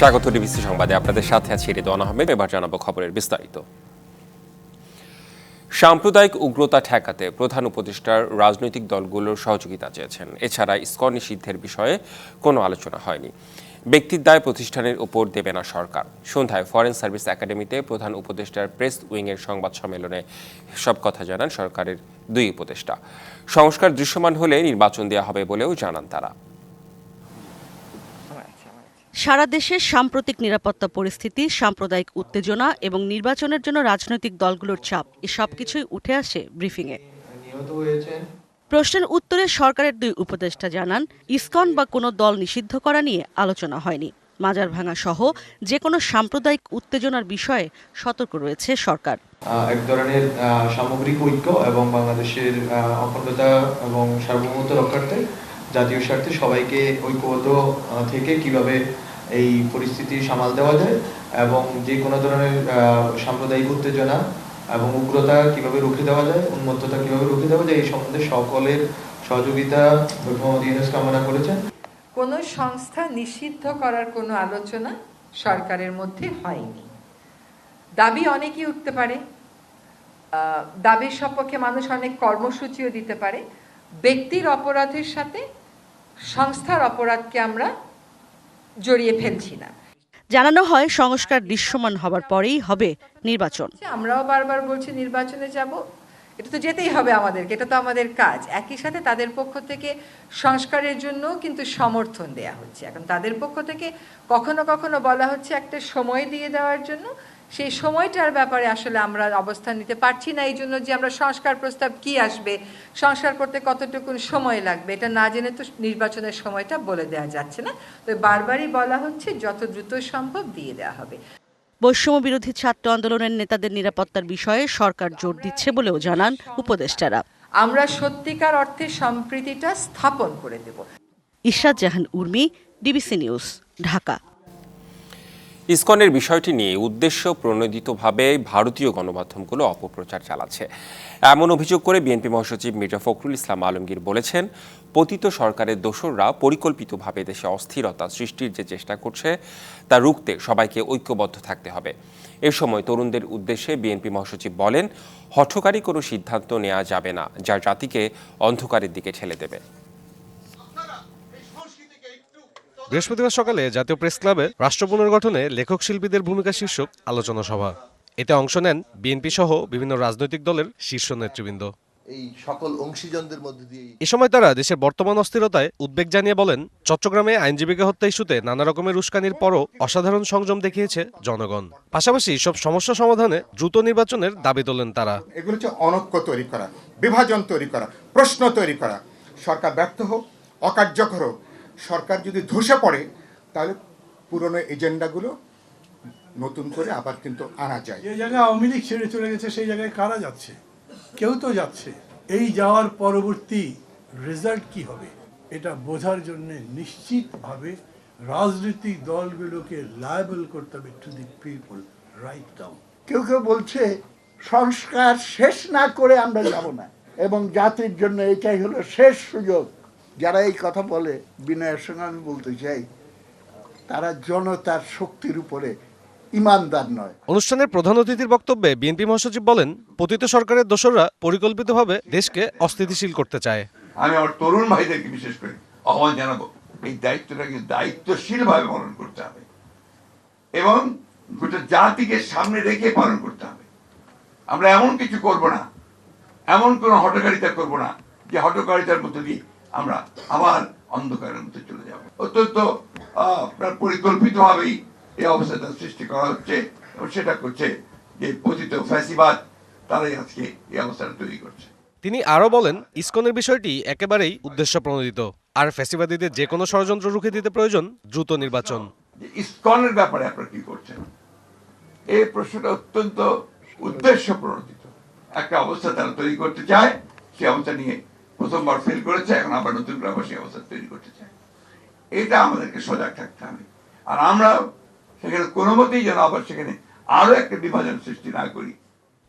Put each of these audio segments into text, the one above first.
স্বাগত ডিবিসি সংবাদে। আপনাদের সাথে আছি রেদওয়ান আহমেদ। এবার জানাব খবরের বিস্তারিত। সাম্প্রদায়িক উগ্রতা ঠেকাতে প্রধান উপদেষ্টার রাজনৈতিক দলগুলোর সহযোগিতা চেয়েছেন। এছাড়া ইস্কন নিষিদ্ধের বিষয়ে কোনো আলোচনা হয়নি। ব্যক্তির দায় প্রতিষ্ঠানের উপর দেবে না সরকার। সন্ধ্যায় ফরেন সার্ভিস একাডেমিতে প্রধান উপদেষ্টার প্রেস উইংয়ের সংবাদ সম্মেলনে সব কথা জানান সরকারের দুই উপদেষ্টা। সংস্কার দৃশ্যমান হলে নির্বাচন দেওয়া হবে বলেও জানান তারা। সারা দেশের সাম্প্রতিক নিরাপত্তা পরিস্থিতি, সাম্প্রদায়িক উত্তেজনা এবং নির্বাচনের জন্য রাজনৈতিক দলগুলোর চাপ, এ সবকিছুই উঠে আসে ব্রিফিংয়ে। প্রশ্নের উত্তরে সরকারের দুই উপদেষ্টা জানান, ইসকন বা কোনো দল নিষিদ্ধ করা নিয়ে আলোচনা হয়নি। মাজার ভাঙা সহ যে কোনো সাম্প্রদায়িক উত্তেজনার বিষয়ে সতর্ক রয়েছে সরকার। এক ধরনের সামগ্রিক ঐক্য এবং বাংলাদেশের অখণ্ডতা এবং সার্বভৌমত্ব রক্ষার্থে জাতীয় স্বার্থে সবাইকে ঐক্যবদ্ধ থেকে কীভাবে এই পরিস্থিতি সামাল দেওয়া যায় এবং যে কোনো ধরনের সাম্প্রদায়িক উত্তেজনা এবং উগ্রতা কীভাবে রুখে দেওয়া যায়, উন্মত্ততা কীভাবে রুখে দেওয়া যায়, এই সম্বন্ধে সকলের সহযোগিতা মোহাম্মদ কামনা করেছেন। কোনো সংস্থা নিষিদ্ধ করার কোনো আলোচনা সরকারের মধ্যে হয়নি। দাবি অনেকই উঠতে পারে। দাবির সপক্ষে মানুষ অনেক কর্মসূচিও দিতে পারে। ব্যক্তির অপরাধের সাথে সংস্থার অপরাধকে আমরা জড়িয়ে ফেলছি না। জানানো হয় সংস্কার দৃশ্যমান হবার পরেই হবে নির্বাচন। আমরাও বারবার বলছি নির্বাচনে যাব এটা তো যেতেই হবে আমাদেরকে এটা তো আমাদের কাজ। একই সাথে তাদের পক্ষ থেকে সংস্কারের জন্য কিন্তু সমর্থন দেয়া হচ্ছে। এখন তাদের পক্ষ থেকে কখনো কখনো বলা হচ্ছে একটা সময় দিয়ে দেওয়ার জন্য সেই সময়টার ব্যাপারে আসলে আমরা অবস্থান নিতে পারছি না। এই জন্য যে আমরা সংস্কার প্রস্তাব কি আসবে সংস্কার করতে কতটুকু সময় লাগবে এটা না জেনে তো নির্বাচনের সময়টা বলে দেওয়া যাচ্ছে না। তো বারবারই বলা হচ্ছে যত দ্রুত সম্ভব দিয়ে দেওয়া হবে। বৈষম্য বিরোধী ছাত্র আন্দোলনের নেতাদের নিরাপত্তার বিষয়ে সরকার জোর দিচ্ছে বলেও জানান উপদেষ্টারা। আমরা সত্যিকার অর্থে সম্প্রীতিটা স্থাপন করে দেব। Ishrat Jahan Urmi DBC news Dhaka. ইসকনের বিষয়টি নিয়ে উদ্দেশ্য প্রণোদিতভাবে ভারতীয় গণমাধ্যমগুলো অপপ্রচার চালাচ্ছে। এমন অভিযোগ করে বিএনপি মহাসচিব মির্জা ফখরুল ইসলাম আলমগীর বলেছেন, পতিত সরকারের দোসররা পরিকল্পিতভাবে দেশে অস্থিরতা সৃষ্টির যে চেষ্টা করছে, তা রুখতে সবাইকে ঐক্যবদ্ধ থাকতে হবে। এ সময় তরুণদের উদ্দেশ্যে বিএনপি মহাসচিব বলেন, হঠকারী কোনো সিদ্ধান্ত নেওয়া যাবে না যা জাতিকে অন্ধকারের দিকে ঠেলে দেবে। বৃহস্পতিবার সকালে জাতীয় প্রেস ক্লাবে রাষ্ট্র পুনর্গঠনে লেখক শিল্পীদের ভূমিকা শীর্ষক আলোচনা সভা। এতে অংশ নেন বিএনপি সহ বিভিন্ন রাজনৈতিক দলের শীর্ষ নেতৃবৃন্দ। এই সকল অংশীজনদের মধ্যে দিয়ে এ সময় তারা দেশের বর্তমান অস্থিরতায় উদ্বেগ জানিয়ে বলেন চট্টগ্রামে আইনজীবীকে হত্যা ইস্যুতে নানা রকমের উস্কানির পরও অসাধারণ সংযম দেখিয়েছে জনগণ। পাশাপাশি সব সমস্যা সমাধানে দ্রুত নির্বাচনের দাবি তোলেন তারা। এগুলো হচ্ছে অনৈক্য তৈরি করা বিভাজন তৈরি করা প্রশ্ন তৈরি করা। সরকার ব্যর্থ হোক অকার্যকর হোক সরকার যদি ধসে পড়ে তাহলে পুরনো এজেন্ডাগুলো নতুন করে আবার কিন্তু আনা যায়। যে জায়গায় আওয়ামী লীগ ছেড়ে চলে গেছে সেই জায়গায় কারা যাচ্ছে? কেউ তো যাচ্ছে। এই যাওয়ার পরবর্তী রেজাল্ট কি হবে? এটা বোঝার জন্য নিশ্চিতভাবে রাজনৈতিক দলগুলোকে লায়াবল করতে হবে to the people right down কেউ কেউ বলছে সংস্কার শেষ না করে আমরা যাব না এবং জাতির জন্য এটাই হলো শেষ সুযোগ। যারা এই কথা বলে বিনয়ের সঙ্গে আমি বলতে চাই তারা জনতার শক্তির উপরে ইমানদার নয়। অনুষ্ঠানের প্রধান অতিথির বক্তব্যে বিএনপি মহাসচিব বলেন পতিত সরকারের দোসররা পরিকল্পিতভাবে দেশকে অস্থিতিশীল করতে চায়। আমি আমার তরুণ ভাইদেরকে বিশেষ করে আহ্বান জানাব এই দায়িত্বটাকে দায়িত্বশীল ভাবে পালন করতে হবে এবং গোটা জাতিকে সামনে রেখে পালন করতে হবে। আমরা এমন কিছু করব না এমন কোনো হটকারিতা করব না যে হটকারিতার মধ্যে দিয়ে আমরা আবার অন্ধকারের মধ্যে চলে যাব। অত্যন্ত আপনার পরিকল্পিতভাবেই এই অবস্থাটা সৃষ্টি করা হচ্ছে এবং সেটা করছে যে পতিত ফ্যাসিবাদ তারাই আজকে এই অবস্থাটা তৈরি করছে। তিনি আরও বলেন ইসকনের বিষয়টি একেবারেই উদ্দেশ্য প্রণোদিত। আর ফ্যাসিবাদীদের যে কোনো ষড়যন্ত্র রুখে দিতে প্রয়োজন দ্রুত নির্বাচন। ইসকনের ব্যাপারে আপনারা কি করছেন? এই প্রশ্নটা অত্যন্ত উদ্দেশ্য প্রণোদিত। একটা অবস্থা তারা তৈরি করতে চায় সেই অবস্থা নিয়ে প্রথমবার ফেল করেছে এখন আবার নতুন করে আবার সেই অবস্থা তৈরি করতে চায়। এটা আমাদেরকে সজাগ থাকতে হবে। আর আমরা সেখানে কোনো মতেই যেন আবার সেখানে আরও একটা বিভাজন সৃষ্টি না করি।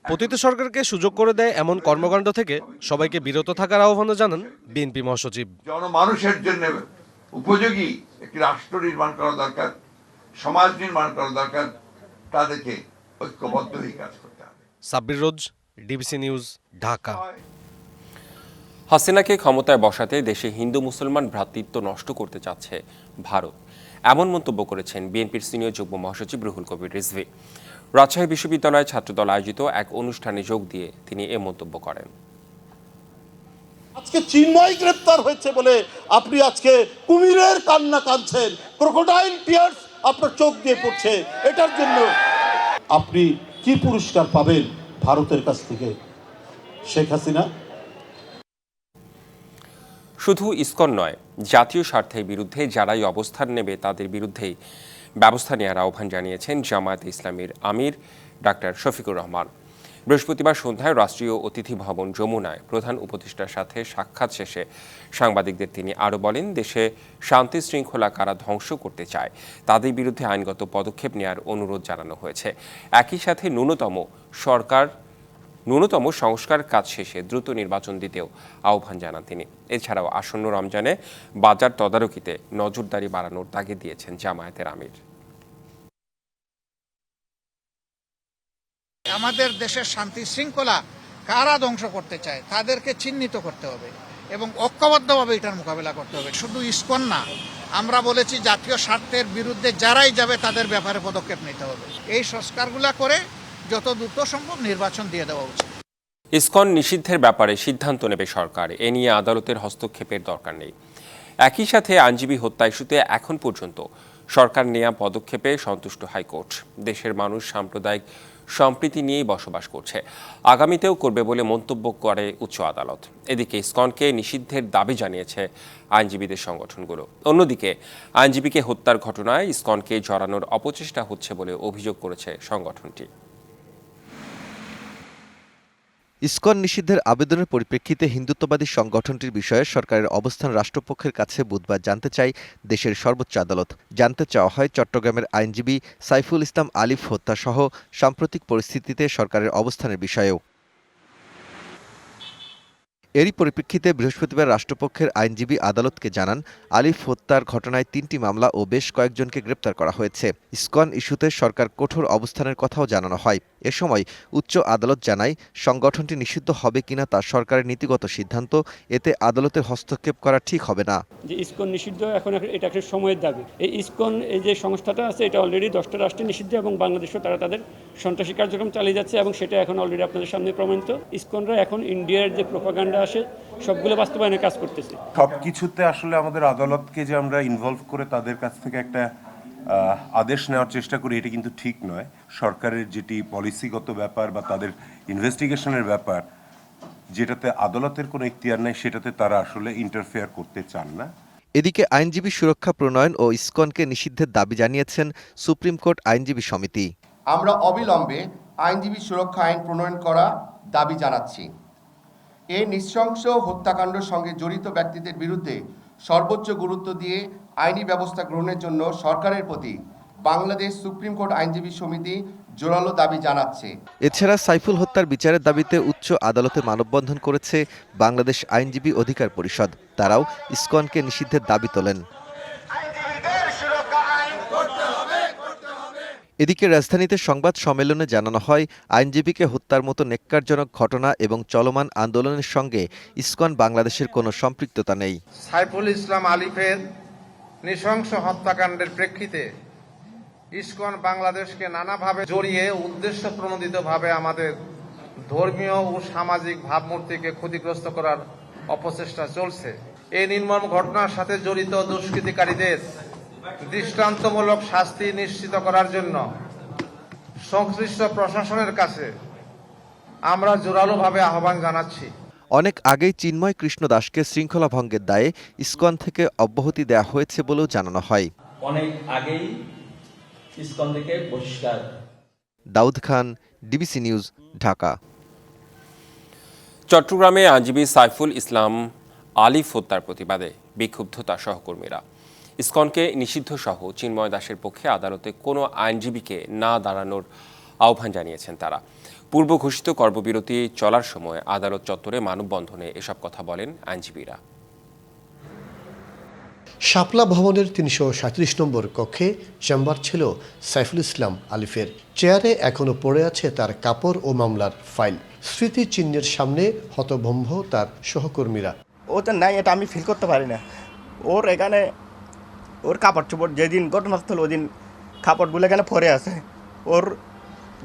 পতিত সরকারকে সুযোগ করে দেয় এমন কর্মকাণ্ড থেকে সবাইকে বিরত থাকার আহ্বানও জানান বিএনপি মহাসচিব। জনমানুষের জন্য উপযোগী একটি রাষ্ট্র নির্মাণ করা দরকার সমাজ নির্মাণ করা দরকার তাদেরকে ঐক্যবদ্ধ হয়ে কাজ করতে হবে। Sabbir Rose DBC news Dhaka. হাসিনাকে ক্ষমতায় বসাতে দেশে হিন্দু মুসলমান ভ্রাতৃত্ব নষ্ট করতে চাচ্ছে ভারত। এমন মন্তব্য করেছেন বিএনপির সিনিয়র যুগ্ম মহাসচিব রুহুল কবির রিজভি। রাজশাহী বিশ্ববিদ্যালয় ছাত্রদল আয়োজিত এক অনুষ্ঠানে যোগ দিয়ে তিনি এ মন্তব্য করেন। আজকে চিন্ময় গ্রেপ্তার হয়েছে বলে আপনি আজকে কুমিরের কান্না কাঁদছেন। ক্রোকোডাইল টিয়ার্স আপনার চোখ দিয়ে পড়ছে। এটার জন্য আপনি কি পুরস্কার পাবেন ভারতের কাছ থেকে? শেখ হাসিনা শুধু ইস্কন নয়, জাতীয় স্বার্থের বিরুদ্ধে যারাই অবস্থান নেবে তাদের বিরুদ্ধেই ব্যবস্থা নেওয়ার আহ্বান জানিয়েছেন জামায়াতে ইসলামের আমির ডাক্তার শফিকুর রহমান। বৃহস্পতিবার সন্ধ্যায় রাষ্ট্রীয় অতিথি ভবন যমুনায় প্রধান উপদেষ্টার সাথে সাক্ষাৎ শেষে সাংবাদিকদের তিনি আরও বলেন, দেশে শান্তি শৃঙ্খলা কারা ধ্বংস করতে চায়, তাদের বিরুদ্ধে আইনগত পদক্ষেপ নেওয়ার অনুরোধ জানানো হয়েছে। একই সাথে ন্যূনতম সরকার ন্যূনতম সংস্কার কাজ শেষে দ্রুত নির্বাচন দিতেও আহ্বান জানান তিনি। এছাড়াও আসন্ন রমজানে বাজার তদারকিতে নজরদারি বাড়ানোর তাগিদ দিয়েছেন জামায়াতের আমির। আমাদের দেশের শান্তি শৃঙ্খলা কারা ধ্বংস করতে চায়, তাদেরকে চিহ্নিত করতে হবে এবং ঐক্যবদ্ধভাবে এটার মোকাবেলা করতে হবে। শুধু ইস্কন না, আমরা বলেছি জাতীয় স্বার্থের বিরুদ্ধে যারাই যাবে তাদের ব্যাপারে পদক্ষেপ নিতে হবে। এই সংস্কারগুলা করে যত দ্রুত সম্ভব নির্বাচন দিয়ে দেওয়া উচিত। ইসকন নিষিদ্ধের ব্যাপারে সিদ্ধান্ত নেবে সরকার। এ নিয়ে আদালতের হস্তক্ষেপের দরকার নেই। একই সাথে আইনজীবী হত্যা ইস্যুতে এখন পর্যন্ত সরকার নেয়া পদক্ষেপে সন্তুষ্ট হাইকোর্ট। দেশের মানুষ সাম্প্রদায়িক সম্প্রীতি নিয়েই বসবাস করছে। আগামীতেও করবে বলে মন্তব্য করে উচ্চ আদালত। এদিকে ইসকনকে নিষিদ্ধের দাবি জানিয়েছে আইনজীবীদের সংগঠনগুলো। অন্যদিকে আইনজীবীকে হত্যার ঘটনায় ইসকনকে জড়ানোর অপচেষ্টা হচ্ছে বলে অভিযোগ করেছে সংগঠনটি। ইসকন নিষিদ্ধের আবেদনের পরিপ্রেক্ষিতে হিন্দুত্ববাদী সংগঠনটির বিষয়ে সরকারের অবস্থান রাষ্ট্রপক্ষের কাছে বুধবার জানতে চাই দেশের সর্বোচ্চ আদালত। জানতে চাওয়া হয় চট্টগ্রামের আইনজীবী সাইফুল ইসলাম আলিফ হত্যাসহ সাম্প্রতিক পরিস্থিতিতে সরকারের অবস্থানের বিষয়েও। এরই পরিপ্রেক্ষিতে বৃহস্পতিবার রাষ্ট্রপক্ষের আইনজীবী আদালতকে জানান, আলিফ হত্যার ঘটনায় তিনটি মামলা ও বেশ কয়েকজনকে গ্রেপ্তার করা হয়েছে। ইসকন ইস্যুতে সরকার কঠোর অবস্থানের কথাও জানানো হয়। এ সময় উচ্চ আদালত জানায় সংগঠনটি নিষিদ্ধ হবে কিনা তা সরকারের নীতিগত সিদ্ধান্ত এতে আদালতের হস্তক্ষেপ করা ঠিক হবে না। যে ইসকন নিষিদ্ধ এখন এটা একটা সময়ের দাবি। এই ইসকন এই যে সংস্থাটা আছে এটা অলরেডি দশটা রাষ্ট্রে নিষিদ্ধ এবং বাংলাদেশেও তারা তাদের সন্ত্রাসী কার্যক্রম চালিয়ে যাচ্ছে এবং সেটা এখন অলরেডি আপনাদের সামনে প্রমাণিত। ইসকনরা এখন ইন্ডিয়ার যে প্রোপাগান্ডা আসে সবগুলো বাস্তবায়নে কাজ করতেছে। সব কিছুতে আসলে আমাদের আদালতকে যে আমরা ইনভলভ করে তাদের কাছ থেকে একটা আদেশ নেওয়ার চেষ্টা করি এটা কিন্তু ঠিক নয়। সরকারের যেটি পলিসিগত ব্যাপার বা তাদের ইনভেস্টিগেশনের ব্যাপার যেটাতে আদালতের কোনো ইখতিয়ার নেই সেটাতে তারা আসলে ইন্টারফেয়ার করতে চান না। এদিকে আইনজীবী সুরক্ষা প্রণয়ন ও ইসকনকে নিষিদ্ধের দাবি জানিয়েছেন সুপ্রিম কোর্ট আইনজীবী সমিতি। আমরা অবিলম্বে আইনজীবী সুরক্ষা আইন প্রণয়ন করা দাবি জানাচ্ছি। এই নৃশংস হত্যাকাণ্ডের সঙ্গে জড়িত ব্যক্তিদের বিরুদ্ধে সর্বোচ্চ গুরুত্ব দিয়ে আইনি ব্যবস্থা গ্রহণের জন্য সরকারের প্রতি বাংলাদেশ সুপ্রিম কোর্ট আইনজীবী সমিতি জোরালো দাবি জানাচ্ছে। এছাড়া সাইফুল হত্যার বিচারের দাবিতে উচ্চ আদালতে মানববন্ধন করেছে বাংলাদেশ আইনজীবী অধিকার পরিষদ। তারাও ইসকনকে নিষিদ্ধের দাবি তোলেন। এদিকে রাজধানীতে সংবাদ সম্মেলনে জানানো হয় আইনজীবীকে হত্যার মতো নেক্কারজনক ঘটনা এবং চলমান আন্দোলনের সঙ্গে ইসকন বাংলাদেশের কোনো সম্পৃক্ততা নেই। সাইফুল ইসলাম আলিফের নৃশংস হত্যাকাণ্ডের প্রেক্ষিতে ইস্কন বাংলাদেশকে নানাভাবে জড়িয়ে উদ্দেশ্য প্রণোদিতভাবে আমাদের ধর্মীয় ও সামাজিক ভাবমূর্তিকে ক্ষতিগ্রস্ত করার অপচেষ্টা চলছে। এই নির্মম ঘটনার সাথে জড়িত দুষ্কৃতিকারীদের দৃষ্টান্তমূলক শাস্তি নিশ্চিত করার জন্য সংশ্লিষ্ট প্রশাসনের কাছে আমরা জোরালোভাবে আহ্বান জানাচ্ছি। অনেক আগেই চিন্ময় কৃষ্ণ দাসকে শৃঙ্খলা ভঙ্গের দায়ে ইসকন থেকে অব্যাহতি দেওয়া হয়েছে বলেও জানানো হয়। অনেক আগেই ইসকন থেকে বহিষ্কার। Daud Khan DBC news Dhaka. চট্টগ্রামে আইনজীবী সাইফুল ইসলাম আলিফ হত্যার প্রতিবাদে বিক্ষুব্ধতা সহকর্মীরা। ইসকনকে নিষিদ্ধ সহ চিন্ময় দাসের পক্ষে আদালতে কোনো আইনজীবীকে না দাঁড়ানোর আহ্বান জানিয়েছেন তারা। পূর্ব ঘোষিত কর্মবিরতি চলার সময় আদালত চত্বরে মানববন্ধনে এসব কথা বলেন আইনজীবীরা। শাপলা ভবনের তিনশো সাঁত্রিশ নম্বর কক্ষে চেম্বার ছিল সাইফুল ইসলাম আলিফের। চেয়ারে এখনও পড়ে আছে তার কাপড় ও মামলার ফাইল। স্মৃতিচিহ্নের সামনে হতভম্ব তার সহকর্মীরা। ও তো নাই এটা আমি ফিল করতে পারি না। ওর এখানে ওর কাপড় চোপড় যেদিন ঘটনাস্থল ওই দিন কাপড়গুলো এখানে পরে আছে। ওর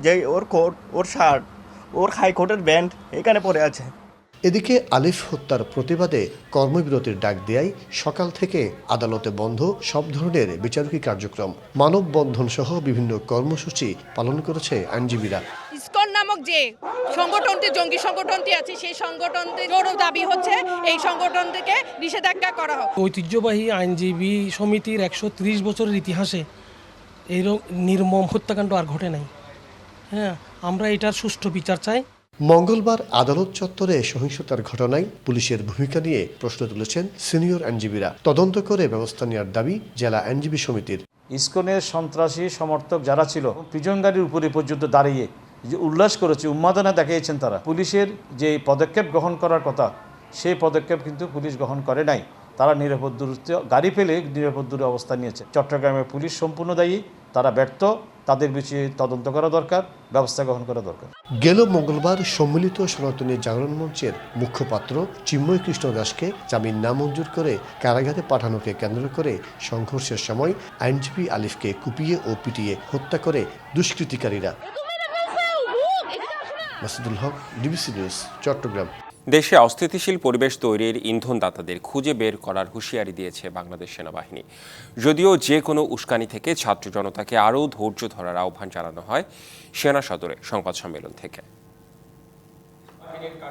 যে ওর কোট ওর শার্ট ওর হাই কোটের ব্যান্ড এখানে পরে আছে। এদিকে আলিফ হত্যার প্রতিবাদে কর্মবিরতির ডাক দেয় সকাল থেকে আদালতে বন্ধ সব ধরনের বিচারকী কার্যক্রম। মানববন্ধন সহ বিভিন্ন কর্মসূচি পালন করেছে আইনজীবীরা। ইসকন নামক যে সংগঠনটি জঙ্গি সংগঠনটি আছে সেই সংগঠনটিরও দাবি হচ্ছে এই সংগঠন থেকে নিষেধাজ্ঞা করা হোক। ঐতিহ্যবাহী আইনজীবী সমিতির একশো ত্রিশ বছরের ইতিহাসে এইরকম নির্মম হত্যাকাণ্ড আর ঘটে নাই। হ্যাঁ আমরা এটার সুষ্ঠু বিচার চাই। মঙ্গলবার আদালত চত্বরে সহিংসতার ঘটনায় পুলিশের ভূমিকা নিয়ে প্রশ্ন তুলেছেন সিনিয়র আইনজীবীরা। তদন্ত করে ব্যবস্থা নেওয়ার দাবি জেলা আইনজীবী সমিতির। ইসকনের সন্ত্রাসী সমর্থক যারা ছিল প্রিজন গাড়ির উপরে পর্যন্ত দাঁড়িয়ে যে উল্লাস করেছে উন্মাদনা দেখিয়েছেন তারা। পুলিশের যে পদক্ষেপ গ্রহণ করার কথা সেই পদক্ষেপ কিন্তু পুলিশ গ্রহণ করে নাই। তারা নিরাপদ দূরত্ব গাড়ি ফেলে নিরাপদ দূরে অবস্থান নিয়েছে। চট্টগ্রামের পুলিশ সম্পূর্ণ দায়ী তারা ব্যর্থ। তাদের বিষয়ে তদন্ত করা দরকার ব্যবস্থা গ্রহণ করা দরকার। গেল মঙ্গলবার সম্মিলিত সনাতনী জাগরণ মঞ্চের মুখপাত্র চিন্ময় কৃষ্ণ দাসকে জামিন নামঞ্জুর করে কারাগারে পাঠানোকে কেন্দ্র করে সংঘর্ষের সময় আইনজীবী আলিফকে কুপিয়ে ও পিটিয়ে হত্যা করে দুষ্কৃতিকারীরা। Masudul Haque DBC news Chattogram. দেশে অস্থিতিশীল পরিবেশ তৈরির ইন্ধনদাতাদের খুঁজে বের করার হুঁশিয়ারি দিয়েছে বাংলাদেশ সেনাবাহিনী। যদিও যে কোনো উস্কানি থেকে ছাত্র জনতাকে আরও ধৈর্য ধরার আহ্বান জানানো হয় সেনা সদরে সংবাদ সম্মেলন থেকে।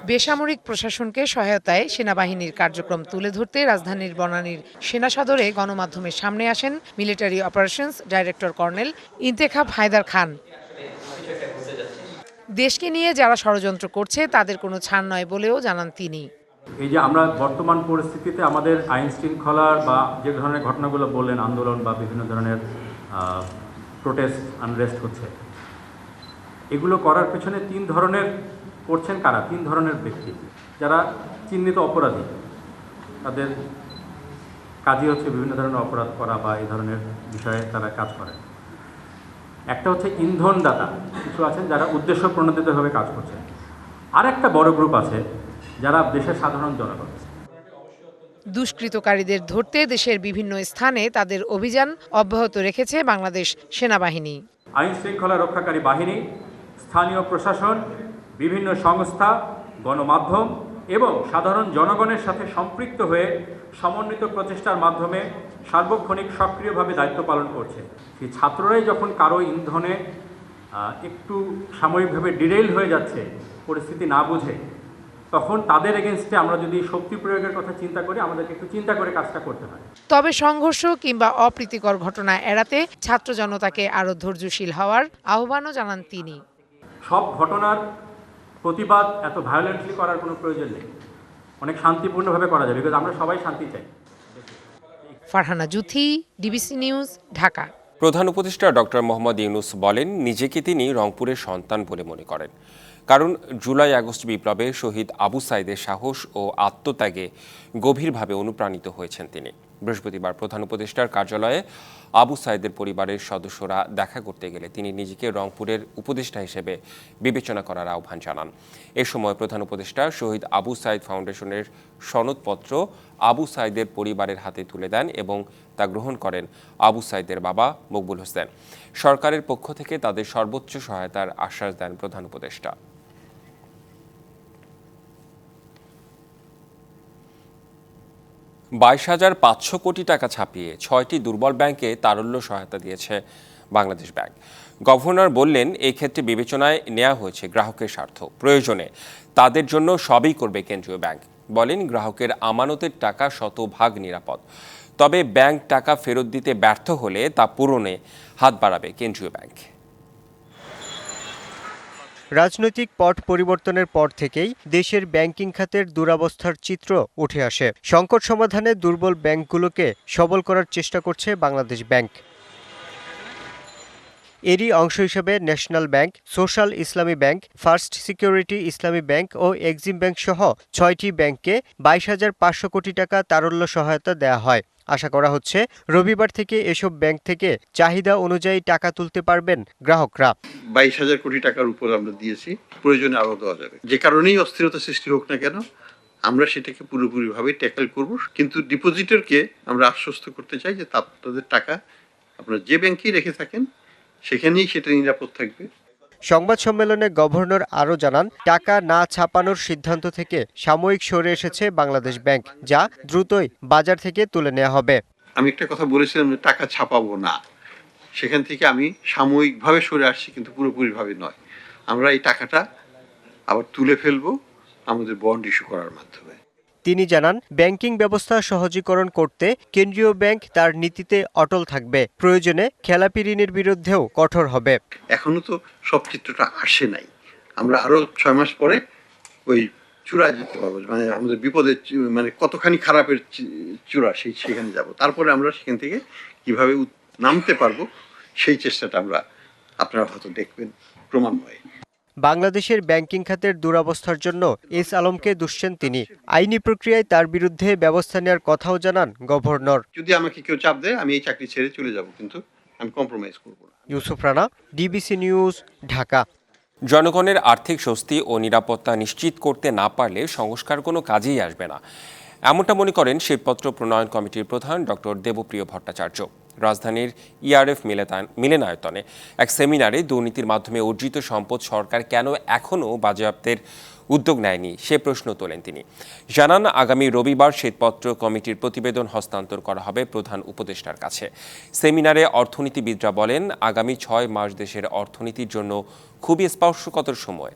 বেসামরিক প্রশাসনকে সহায়তায় সেনাবাহিনীর কার্যক্রম তুলে ধরতে রাজধানীর বনানীর সেনা সদরে গণমাধ্যমের সামনে আসেন military operations director colonel Intekhab Haider Khan. দেশকে নিয়ে যারা ষড়যন্ত্র করছে, তাদের কোনো ছাড় নয় বলেও জানান তিনি। এই যে আমরা বর্তমান পরিস্থিতিতে আমাদের আইন শৃঙ্খলার বা যে ধরনের ঘটনাগুলো বললেন, আন্দোলন বা বিভিন্ন ধরনের প্রোটেস্ট আনরেস্ট হচ্ছে, এগুলো করার পেছনে তিন ধরনের করছেন কারা? তিন ধরনের ব্যক্তি। যারা চিহ্নিত অপরাধী, তাদের কাজই হচ্ছে বিভিন্ন ধরনের অপরাধ করা বা এই ধরনের বিষয়ে তারা কাজ করেন একটা হচ্ছে ইন্ধনদাতা কিছু আছেন যারা উদ্দেশ্য প্রণোদিতভাবে কাজ করছেন আর একটা বড় গ্রুপ আছে যারা দেশের সাধারণ জনগণ। দুষ্কৃতকারীদের ধরতে দেশের বিভিন্ন স্থানে তাদের অভিযান অব্যাহত রেখেছে বাংলাদেশ সেনাবাহিনী। আইন শৃঙ্খলা রক্ষাকারী বাহিনী স্থানীয় প্রশাসন বিভিন্ন সংস্থা গণমাধ্যম এবং সাধারণ জনগণের সাথে সম্পৃক্ত হয়ে সমন্বিত প্রচেষ্টার মাধ্যমে সার্বক্ষণিক সক্রিয়ভাবে দায়িত্ব পালন করছে। সেই ছাত্ররাই যখন কারও ইন্ধনে একটু সাময়িকভাবে ডিরেইল হয়ে যাচ্ছে পরিস্থিতি না বুঝে তখন তাদের এগেনস্টে আমরা যদি শক্তি প্রয়োগের কথা চিন্তা করি আমাদেরকে একটু চিন্তা করে কাজটা করতে হয়। তবে সংঘর্ষ কিংবা অপ্রীতিকর ঘটনা এড়াতে ছাত্র জনতাকে আরও ধৈর্যশীল হওয়ার আহ্বানও জানান তিনি। সব ঘটনার প্রতিবাদ এত ভায়োলেন্টলি করার কোনো প্রয়োজন নেই। অনেক শান্তিপূর্ণভাবে করা যাবে বিকজ আমরা সবাই শান্তি চাই। Farhana Juthi DBC news Dhaka. প্রধান উপদেষ্টা ডক্টর মোহাম্মদ ইউনুস বলেন নিজেকে তিনি রংপুরের সন্তান বলে মনে করেন। কারণ জুলাই আগস্ট বিপ্লবে শহীদ আবু সাইদের সাহস ও আত্মত্যাগে গভীরভাবে অনুপ্রাণিত হয়েছেন তিনি। বৃহস্পতিবার প্রধান উপদেষ্টার কার্যালয়ে আবু সাইদের পরিবারের সদস্যরা দেখা করতে গেলে তিনি নিজেকে রংপুরের উপদেষ্টা হিসেবে বিবেচনা করার আহ্বান জানান। এ সময় প্রধান উপদেষ্টা শহীদ আবু সাইদ ফাউন্ডেশনের সনদপত্র আবু সাইদের পরিবারের হাতে তুলে দেন এবং তা গ্রহণ করেন আবু সাইদের বাবা মকবুল হোসেন। সরকারের পক্ষ থেকে তাদের সর্বোচ্চ সহায়তার আশ্বাস দেন প্রধান উপদেষ্টা। বাইশ হাজার পাঁচশো কোটি টাকা ছাপিয়ে ছয়টি দুর্বল ব্যাংকে তারল্য সহায়তা দিয়েছে বাংলাদেশ ব্যাংক। গভর্নর বললেন এই ক্ষেত্রে বিবেচনায় নেওয়া হয়েছে গ্রাহকের স্বার্থ। প্রয়োজনে তাদের জন্য সবই করবে কেন্দ্রীয় ব্যাংক। বলেন, গ্রাহকের আমানতের টাকা শতভাগ নিরাপদ। তবে ব্যাংক টাকা ফেরত দিতে ব্যর্থ হলে তা পূরণে হাত বাড়াবে কেন্দ্রীয় ব্যাংক। রাজনৈতিক পট পরিবর্তনের পর থেকেই দেশের ব্যাংকিং খাতের দুরবস্থার চিত্র উঠে আসে। সংকট সমাধানে দুর্বল ব্যাংকগুলোকে সবল করার চেষ্টা করছে বাংলাদেশ ব্যাংক। এরই অংশ হিসেবে national bank, social Islami bank, first security Islami bank ও এক্সিম ব্যাংক সহ ছয়টি ব্যাংককে বাইশ হাজার পাঁচশো কোটি টাকা তারল্য সহায়তা দেওয়া হয়। আশা করা হচ্ছে রবিবার থেকে এসব ব্যাংক থেকে চাহিদা অনুযায়ী টাকা তুলতে পারবেন গ্রাহকরা। বাইশ হাজার কোটি টাকার উপর আমরা দিয়েছি, প্রয়োজনে আরও দেওয়া যাবে। যে কারণেই অস্থিরতা সৃষ্টি হোক না কেন, আমরা সেটাকে পুরোপুরিভাবে ট্যাকেল করব, কিন্তু ডিপোজিটরকে আমরা আশ্বস্ত করতে চাই যে তাদের টাকা আপনারা যে ব্যাংকেই রেখে থাকেন, সেখানেই সেটা নিরাপদ থাকবে। সংবাদ সম্মেলনে গভর্নর আরও জানান, টাকা না ছাপানোর সিদ্ধান্ত থেকে সাময়িক সরে এসেছে বাংলাদেশ ব্যাংক, যা দ্রুতই বাজার থেকে তুলে নেওয়া হবে। আমি একটা কথা বলেছিলাম যে টাকা ছাপাবো না। সেখান থেকে আমি সাময়িকভাবে সরে আসছি, কিন্তু পুরোপুরিভাবে নয়। আমরা এই টাকাটা আবার তুলে ফেলব আমাদের বন্ড ইস্যু করার মাধ্যমে। তিনি জানান, ব্যাংকিং ব্যবস্থা সহজীকরণ করতে কেন্দ্রীয় ব্যাংক তার নীতিতে অটল থাকবে। প্রয়োজনে খেলাপি ঋণের বিরুদ্ধেও কঠোর হবে। এখনও তো সব চিত্রটা আসে নাই। আমরা আরও ছয় মাস পরে ওই চূড়া যেতে পারব। মানে আমাদের বিপদের মানে কতখানি খারাপের চূড়া সেই, সেখানে যাব। তারপরে আমরা সেখান থেকে কীভাবে নামতে পারব সেই চেষ্টাটা আমরা আপনারা হয়তো দেখবেন ক্রমান্বয়ে। বাংলাদেশের ব্যাংকিং খাতের দুরবস্থার জন্য এস আলমকে দুষছেন তিনি। আইনি প্রক্রিয়ায় তার বিরুদ্ধে ব্যবস্থা নেওয়ার কথাও জানান গভর্নর। যদি আমাকে কেউ চাপ দেয় আমি এই চাকরি ছেড়ে চলে যাব কিন্তু আমি কম্প্রোমাইজ করব না। Yusuf Rana DBC news Dhaka. জনগণের আর্থিক স্বস্তি ও নিরাপত্তা নিশ্চিত করতে না পারলে সংস্কার কোনো কাজেই আসবে না। এমনটা মনে করেন শ্বেতপত্র প্রণয়ন কমিটির প্রধান ডক্টর দেবপ্রিয় ভট্টাচার্য। রাজধানীর ইআরএফ মিলেনায়তনে এক সেমিনারে দুর্নীতির মাধ্যমে অর্জিত সম্পদ সরকার কেন এখনও বাজেয়াপ্তের উদ্যোগ নেয়নি? সে প্রশ্ন তোলেন তিনি। জানান, আগামী রবিবার শ্বেতপত্র কমিটির প্রতিবেদন হস্তান্তর করা হবে প্রধান উপদেষ্টার কাছে। সেমিনারে অর্থনীতিবিদরা বলেন, আগামী ছয় মাস দেশের অর্থনীতির জন্য খুবই স্পর্শকতর সময়।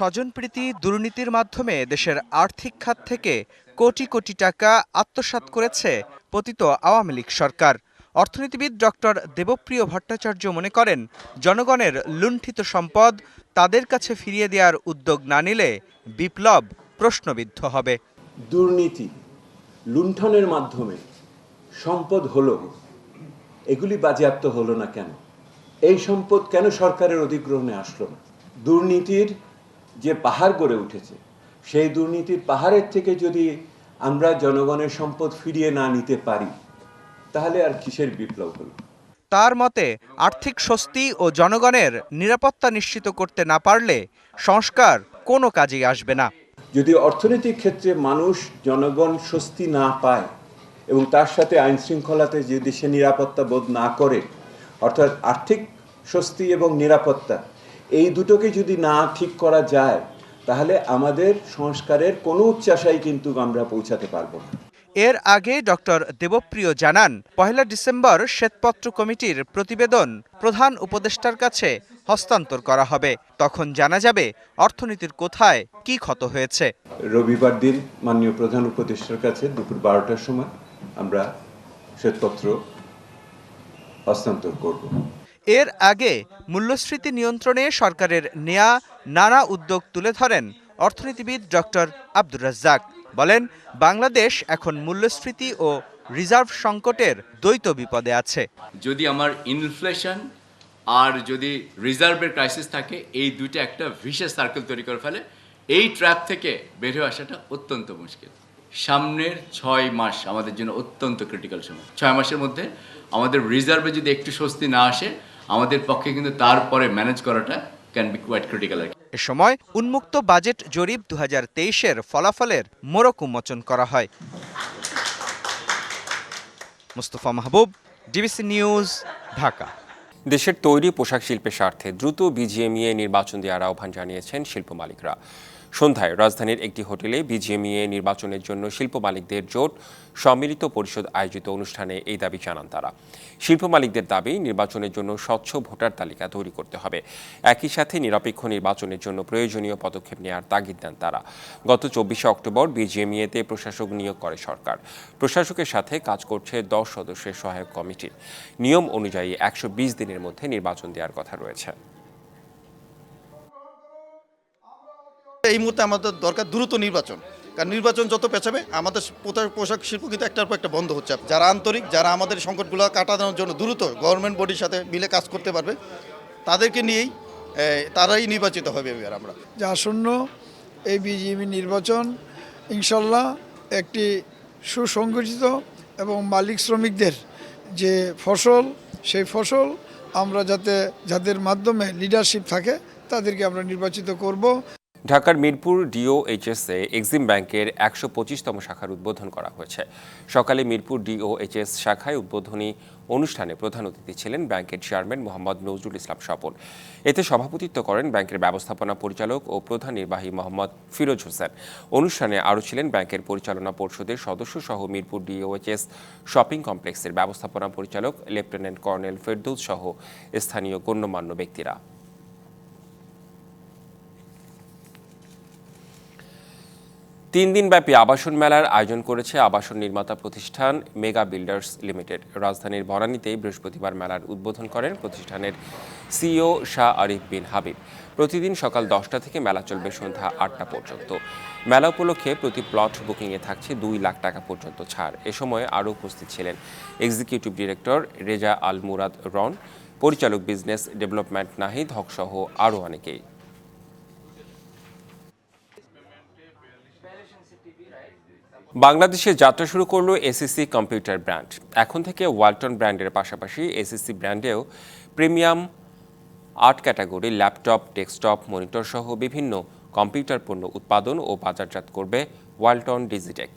স্বজনপ্রীতি দুর্নীতির মাধ্যমে দেশের আর্থিক খাত থেকে কোটি কোটি টাকা আত্মসাৎ করেছে পতিত আওয়ামী লীগ সরকার। অর্থনীতিবিদ ডক্টর দেবপ্রিয় ভট্টাচার্য মনে করেন, জনগণের লুণ্ঠিত সম্পদ তাদের কাছে ফিরিয়ে দেওয়ার উদ্যোগ না নিলে বিপ্লব প্রশ্নবিদ্ধ হবে। দুর্নীতি লুণ্ঠনের মাধ্যমে সম্পদ হলো। এগুলি বাজেয়াপ্ত হলো না কেন? এই সম্পদ কেন সরকারের অধিগ্রহণে আসলো না? দুর্নীতির যে পাহাড় গড়ে উঠেছে সেই দুর্নীতির পাহাড়ের থেকে যদি আমরা জনগণের সম্পদ ফিরিয়ে না নিতে পারি তাহলে আর কিসের বিপ্লব হলো? তার মতে আর্থিক স্বস্তি ও জনগণের নিরাপত্তা নিশ্চিত করতে না পারলে সংস্কার কোনো কাজেই আসবে না। যদি অর্থনৈতিক ক্ষেত্রে মানুষ জনগণ স্বস্তি না পায় এবং তার সাথে আইন শৃঙ্খলাতে যদি সে নিরাপত্তা বোধ না করে অর্থাৎ আর্থিক স্বস্তি এবং নিরাপত্তা এই দুটোকে যদি না ঠিক করা যায় তাহলে আমাদের সংস্কারের কোনো উচ্চাশাই কিন্তু আমরা পৌঁছাতে পারব না। এর আগে ডক্টর দেবপ্রিয় জানান পহেলা ডিসেম্বর শ্বেতপত্র কমিটির প্রতিবেদন প্রধান উপদেষ্টার কাছে হস্তান্তর করা হবে। তখন জানা যাবে অর্থনীতির কোথায় কি ক্ষত হয়েছে। রবিবার দিন মাননীয় প্রধান উপদেষ্টার কাছে দুপুর বারোটার সময় আমরা শ্বেতপত্র হস্তান্তর করব। এর আগে মূল্যস্ফীতি নিয়ন্ত্রণে সরকারের নেয়া নানা উদ্যোগ তুলে ধরেন অর্থনীতিবিদ ডক্টর আব্দুর রাজ্জাক। বলেন, বাংলাদেশ এখন মূল্যস্ফীতি ও রিজার্ভ সংকটের দ্বৈত বিপদে আছে। যদি আমার ইনফ্লেশন আর যদি রিজার্ভের ক্রাইসিস থাকে, এই দুইটা একটা ভিশেষ সার্কেল তৈরি করে ফেলে, এই ট্র্যাপ থেকে বের হয়ে আসাটা অত্যন্ত মুশকিল। সামনের ছয় মাস আমাদের জন্য অত্যন্ত ক্রিটিক্যাল সময়। ছয় মাসের মধ্যে আমাদের রিজার্ভে যদি একটু স্বস্তি না আসে আমাদের পক্ষে কিন্তু তারপরে ম্যানেজ করাটা ক্যান বি কোয়াইট ক্রিটিক্যাল এ সময় উন্মুক্ত বাজেট জরিপ দু হাজার তেইশের ফলাফলের মোড়ক উন্মোচন করা হয়। Mustafa Mahbub DBC news Dhaka. দেশের তৈরি পোশাক শিল্পের স্বার্থে দ্রুত বিজিএমইএ নির্বাচন দেওয়ার আহ্বান জানিয়েছেন শিল্প মালিকরা। সন্ধ্যায় রাজধানীর একটি হোটেলে বিজিএমইএ নির্বাচনের জন্য শিল্প মালিকদের জোট সম্মিলিত পরিষদ আয়োজিত অনুষ্ঠানে এই দাবি জানান তারা। শিল্প মালিকদের দাবি, নির্বাচনের জন্য স্বচ্ছ ভোটার তালিকা তৈরি করতে হবে। একই সাথে নিরপেক্ষ নির্বাচনের জন্য প্রয়োজনীয় পদক্ষেপ নেওয়ার তাগিদ দেন তারা। গত চব্বিশে অক্টোবর বিজিএমইএতে প্রশাসক নিয়োগ করে সরকার। প্রশাসকের সাথে কাজ করছে দশ সদস্যের সহায়ক কমিটি। নিয়ম অনুযায়ী একশো বিশ দিনের মধ্যে নির্বাচন দেওয়ার কথা রয়েছে। এই মুহূর্তে আমাদের দরকার দ্রুত নির্বাচন। কারণ নির্বাচন যত পেছাবে, আমাদের পোশাক শিল্প কিন্তু একটার পর একটা বন্ধ হচ্ছে। যারা আন্তরিক, যারা আমাদের সংকটগুলো কাটানোর জন্য দ্রুত গভর্নমেন্ট বডির সাথে মিলে কাজ করতে পারবে, তাদেরকে নিয়েই তারাই নির্বাচিত হবে এবার আমরা। যে আসন্ন এই বিজিএমি নির্বাচন, ইনশাল্লাহ একটি সুসংগঠিত এবং মালিক শ্রমিকদের যে ফসল, সেই ফসল আমরা যাতে, যাদের মাধ্যমে লিডারশিপ থাকে, তাদেরকে আমরা নির্বাচিত করব। ঢাকার মিরপুর ডিওএইচএসে এক্সিম ব্যাংকের একশো পঁচিশতম শাখার উদ্বোধন করা হয়েছে। সকালে মিরপুর ডিওএইচএস শাখায় উদ্বোধনী অনুষ্ঠানে প্রধান অতিথি ছিলেন ব্যাংকের চেয়ারম্যান মোহাম্মদ নজরুল ইসলাম স্বপন। এতে সভাপতিত্ব করেন ব্যাংকের ব্যবস্থাপনা পরিচালক ও প্রধান নির্বাহী মোহাম্মদ ফিরোজ হোসেন। অনুষ্ঠানে আরও ছিলেন ব্যাংকের পরিচালনা পরিষদের সদস্য সহ মিরপুর ডিওএইচএস শপিং কমপ্লেক্সের ব্যবস্থাপনা পরিচালক, লেফটেন্যান্ট কর্নেল ফেরদৌস সহ স্থানীয় গণ্যমান্য ব্যক্তিরা। তিন দিনব্যাপী আবাসন মেলার আয়োজন করেছে আবাসন নির্মাতা প্রতিষ্ঠান মেগা বিল্ডার্স লিমিটেড। রাজধানীর বনানীতেই বৃহস্পতিবার মেলার উদ্বোধন করেন প্রতিষ্ঠানের সিইও শাহ আরিফ বিন হাবিব। প্রতিদিন সকাল দশটা থেকে মেলা চলবে সন্ধ্যা আটটা পর্যন্ত। মেলা উপলক্ষে প্রতি প্লট বুকিংয়ে থাকছে দুই লাখ টাকা পর্যন্ত ছাড়। এ সময় আরও উপস্থিত ছিলেন এক্সিকিউটিভ ডিরেক্টর রেজা আল মুরাদ রন, পরিচালক বিজনেস ডেভেলপমেন্ট নাহিদ হক সহ আরও অনেকেই। বাংলাদেশে যাত্রা শুরু করল এসিসি কম্পিউটার ব্র্যান্ড। এখন থেকে ওয়ালটন ব্র্যান্ডের পাশাপাশি ACC ব্র্যান্ডেও premium art category laptop, desktop, monitor সহ বিভিন্ন কম্পিউটার পণ্য উৎপাদন ও বাজারজাত করবে ওয়ালটন ডিজিটেক।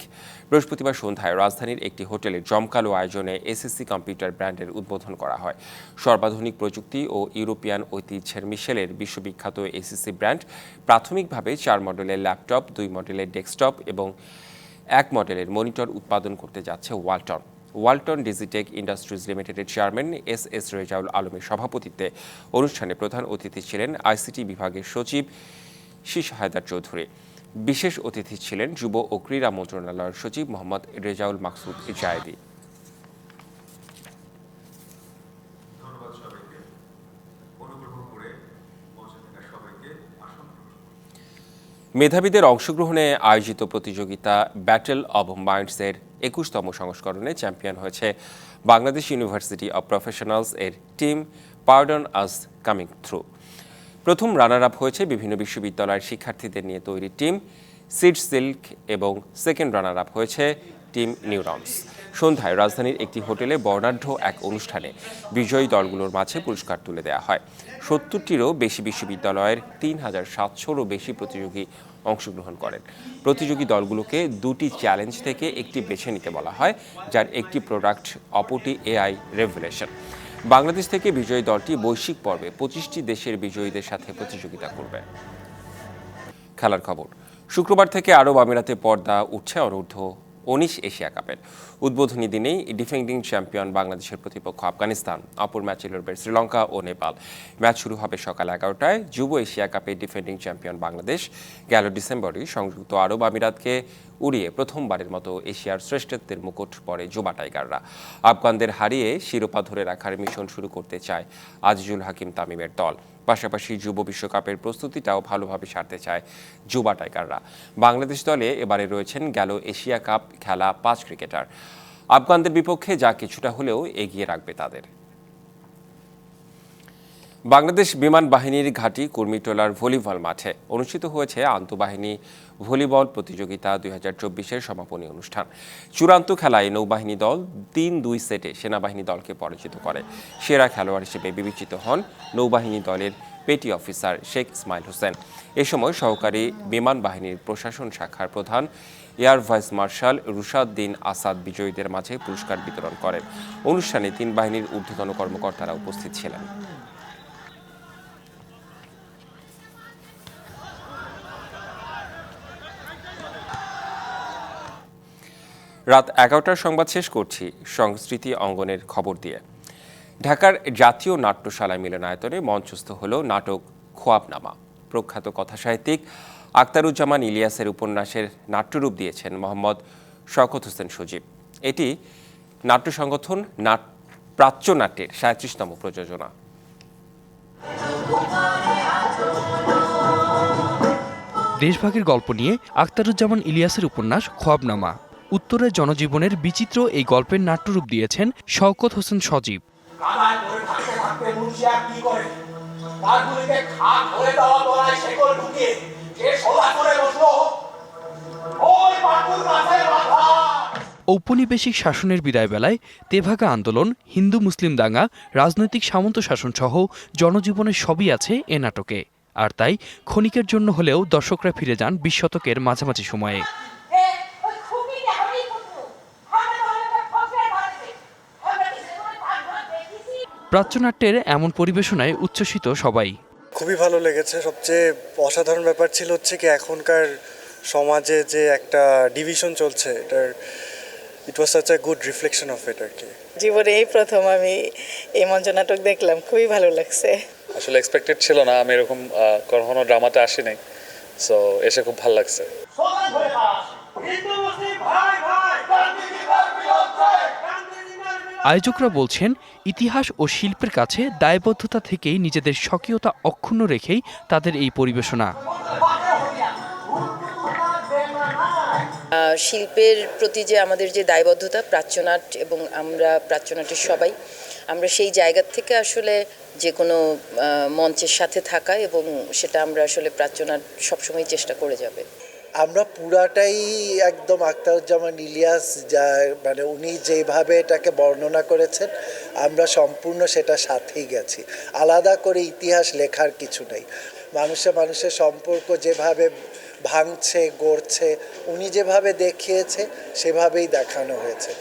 বৃহস্পতিবার সন্ধ্যায় রাজধানীর একটি হোটেলে জমকালো আয়োজনে এসএসসি কম্পিউটার ব্র্যান্ডের উদ্বোধন করা হয়। সর্বাধুনিক প্রযুক্তি ও ইউরোপিয়ান ঐতিহ্যের মিশেলের বিশ্ববিখ্যাত এসএসসি ব্র্যান্ড প্রাথমিকভাবে চার মডেলের ল্যাপটপ, দুই মডেলের ডেস্কটপ এবং এক মডেলের মনিটর উৎপাদন করতে যাচ্ছে ওয়ালটন। ওয়ালটন ডিজিটেক ইন্ডাস্ট্রিজ লিমিটেডের চেয়ারম্যান এস এস রেজাউল আলমের সভাপতিত্বে অনুষ্ঠানে প্রধান অতিথি ছিলেন আইসিটি বিভাগের সচিব শীষ হায়দার চৌধুরী। বিশেষ অতিথি ছিলেন যুব ও ক্রীড়া মন্ত্রণালয়ের সচিব মোহাম্মদ রেজাউল মাকসুদ জায়েদি। মেধাবীদের অংশগ্রহণে আয়োজিত প্রতিযোগিতা ব্যাটেল অব মাইন্ডসের একুশতম সংস্করণে চ্যাম্পিয়ন হয়েছে বাংলাদেশ ইউনিভার্সিটি অব প্রফেশনালস এর team pardon us coming through প্রথম রানার আপ হয়েছে বিভিন্ন বিশ্ববিদ্যালয়ের শিক্ষার্থীদের নিয়ে তৈরি টিম সিড সিল্ক এবং সেকেন্ড রানার আপ হয়েছে টিম নিউরনস সন্ধ্যায় রাজধানীর একটি হোটেলে বর্ণাঢ্য এক অনুষ্ঠানে বিজয়ী দলগুলোর মাঝে পুরস্কার তুলে দেওয়া হয়। সত্তরটিরও বেশি বিশ্ববিদ্যালয়ের তিন হাজার সাতশোরও বেশি প্রতিযোগী অংশগ্রহণ করেন। প্রতিযোগী দলগুলোকে দুটি চ্যালেঞ্জ থেকে একটি বেছে নিতে বলা হয়, যার একটি প্রোডাক্ট অপরটি এআই রেভুলেশন। বাংলাদেশ থেকে বিজয়ী দলটি বৈশ্বিক পর্বে পঁচিশটি দেশের বিজয়ীদের সাথে প্রতিযোগিতা করবে। খেলার খবর। শুক্রবার থেকে আরব আমিরাতে পর্দা উঠছে অনূর্ধ্ব উনিশ এশিয়া কাপের। উদ্বোধনী দিনেই ডিফেন্ডিং চ্যাম্পিয়ন বাংলাদেশের প্রতিপক্ষ আফগানিস্তান। অপর ম্যাচে লড়বে শ্রীলঙ্কা ও নেপাল। ম্যাচ শুরু হবে সকাল এগারোটায়। যুব এশিয়া কাপের ডিফেন্ডিং চ্যাম্পিয়ন বাংলাদেশ গেল ডিসেম্বরে সংযুক্ত আরব আমিরাতকে উড়িয়ে প্রথমবারের মতো এশিয়ার শ্রেষ্ঠত্বের মুকুট পরে যুবা টাইগাররা। আফগানদের হারিয়ে শিরোপা ধরে রাখার মিশন শুরু করতে চায় আজিজুল হাকিম তামিমের দল। পাশাপাশি যুব বিশ্বকাপের প্রস্তুতিটাও ভালোভাবে সারতে চায় যুবা টাইগাররা। বাংলাদেশ দলে এবারে রয়েছেন গেল এশিয়া কাপ খেলা পাঁচ ক্রিকেটার। আফগানদের বিপক্ষে যা কিছুটা হলেও এগিয়ে রাখবে তাদের। বাংলাদেশ বিমান বাহিনীর ঘাঁটি কুর্মিটোলার ভলিবল মাঠে অনুষ্ঠিত হয়েছে আন্তঃবাহিনী ভলিবল প্রতিযোগিতা দুই হাজার চব্বিশের সমাপনী অনুষ্ঠান। চূড়ান্ত খেলায় নৌবাহিনী দল তিন দুই সেটে সেনাবাহিনী দলকে পরাজিত করে। সেরা খেলোয়াড় হিসেবে বিবেচিত হন নৌবাহিনী দলের পেটি অফিসার শেখ ইসমাইল হোসেন। এ সময় সহকারী বিমান বাহিনীর প্রশাসন শাখার প্রধান air vice marshal Rushaddin Asad বিজয়ীদের মাঝে পুরস্কার বিতরণ করেন। অনুষ্ঠানে তিন বাহিনীর ঊর্ধ্বতন কর্মকর্তারা উপস্থিত ছিলেন। রাত এগারোটার সংবাদ শেষ করছি সংস্কৃতি অঙ্গনের খবর দিয়ে। ঢাকার জাতীয় নাট্যশালা মিলনায়তনে মঞ্চস্থ হল নাটক খোয়াবনামা। প্রখ্যাত কথাসাহিত্যিক আক্তারুজ্জামান ইলিয়াসের উপন্যাসের নাট্যরূপ দিয়েছেন মোহাম্মদ শওকত হোসেন সজীব। এটি নাট্য সংগঠন নাট, প্রাচ্য নাট্যের সাঁত্রিশতম প্রযোজনা। দেশভাগের গল্প নিয়ে আখতারুজ্জামান ইলিয়াসের উপন্যাস খোয়াবনামা। উত্তরের জনজীবনের বিচিত্র এই গল্পের নাট্যরূপ দিয়েছেন শওকত হোসেন সজীব। ঔপনিবেশিক শাসনের বিদায় বেলায় তেভাগা আন্দোলন হিন্দু মুসলিম দাঙ্গা রাজনৈতিক সামন্ত শাসন সহ জনজীবনের সবই আছে এ নাটকে। আর তাই ক্ষণিকের জন্য হলেও দর্শকরা ফিরে যান বিশ শতকের মাঝামাঝি সময়ে। প্রাচ্যনাট্যের এমন পরিবেশনায় উচ্ছ্বসিত সবাই। খুবই ভালো লেগেছে। সবচেয়ে অসাধারণ ব্যাপার ছিল হচ্ছে কি এখনকার সমাজে যে একটা ডিভিশন চলছে এটার it was such a good reflection of it আর কি। জীবনে এই প্রথম আমি এই মঞ্চ নাটক দেখলাম খুবই ভালো লাগছে। আসলে এক্সপেক্টেড ছিল না আমি এরকম কখনো ড্রামাতে আসি নাই সো এসে খুব ভালো লাগছে। আয়োজকরা বলছেন ইতিহাস ও শিল্পের কাছে দায়বদ্ধতা থেকেই নিজেদের স্বকীয়তা অক্ষুণ্ণ রেখেই তাদের এই পরিবেশনা। শিল্পের প্রতি যে আমাদের যে দায়বদ্ধতা প্রাচ্যনাট এবং আমরা প্রাচ্যনাটের সবাই আমরা সেই জায়গা থেকে আসলে যে কোনো মঞ্চের সাথে থাকা এবং সেটা আমরা আসলে প্রাচ্যনাট সবসময় চেষ্টা করে যাবে। আমরা পুরাটাই একদম আখতারুজ্জামান ইলিয়াস যা মানে উনি যেভাবে এটাকে বর্ণনা করেছেন আমরা সম্পূর্ণ সেটা সাথেই গেছি। আলাদা করে ইতিহাস লেখার কিছু নেই। মানুষে মানুষের সম্পর্ক যেভাবে ভাঙছে, গড়ছে, উনি যেভাবে দেখিয়েছে, সেভাবেই দেখানো হয়েছে।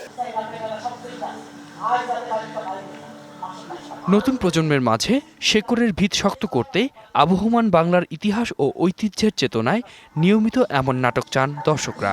নতুন প্রজন্মের মাঝে শেকড়ের ভিত শক্ত করতে আবহমান বাংলার ইতিহাস ও ঐতিহ্যের চেতনায় নিয়মিত এমন নাটক চান দর্শকরা।